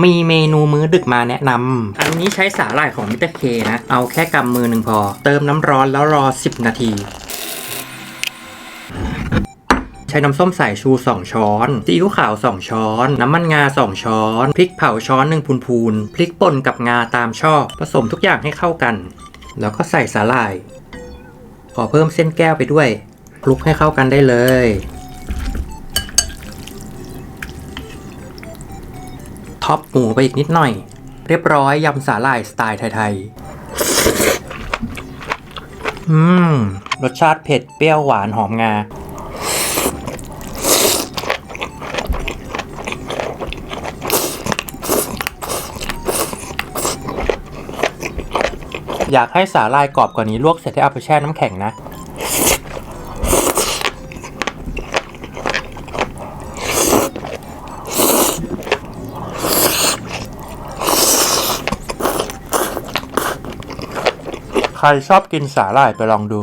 มีเมนูมื้อดึกมาแนะนำ อันนี้ใช้สาหร่ายของมิสเตอร์เคนะ เอาแค่กำมือหนึ่งพอ เติมน้ำร้อนแล้วรอ 10 นาที ใช้น้ำส้มสายชู 2 ช้อน ซีอิ๊วขาว 2 ช้อน น้ำมันงา 2 ช้อน พริกเผาช้อนหนึ่งพูนๆ พริกป่นกับงาตามชอบ ผสมทุกอย่างให้เข้ากัน แล้วก็ใส่สาหร่าย ขอเพิ่มเส้นแก้วไปด้วย คลุกให้เข้ากันได้เลย ท็อปหมูไปอีกนิดหน่อย เรียบร้อยยำสาหร่ายสไตล์ไทยๆ อืม รสชาติเผ็ดเปรี้ยวหวานหอมงา อยากให้สาหร่ายกรอบกว่านี้ลวกเสร็จให้เอาไปแช่น้ำแข็งนะ ใครชอบกินสาหร่ายไปลองดู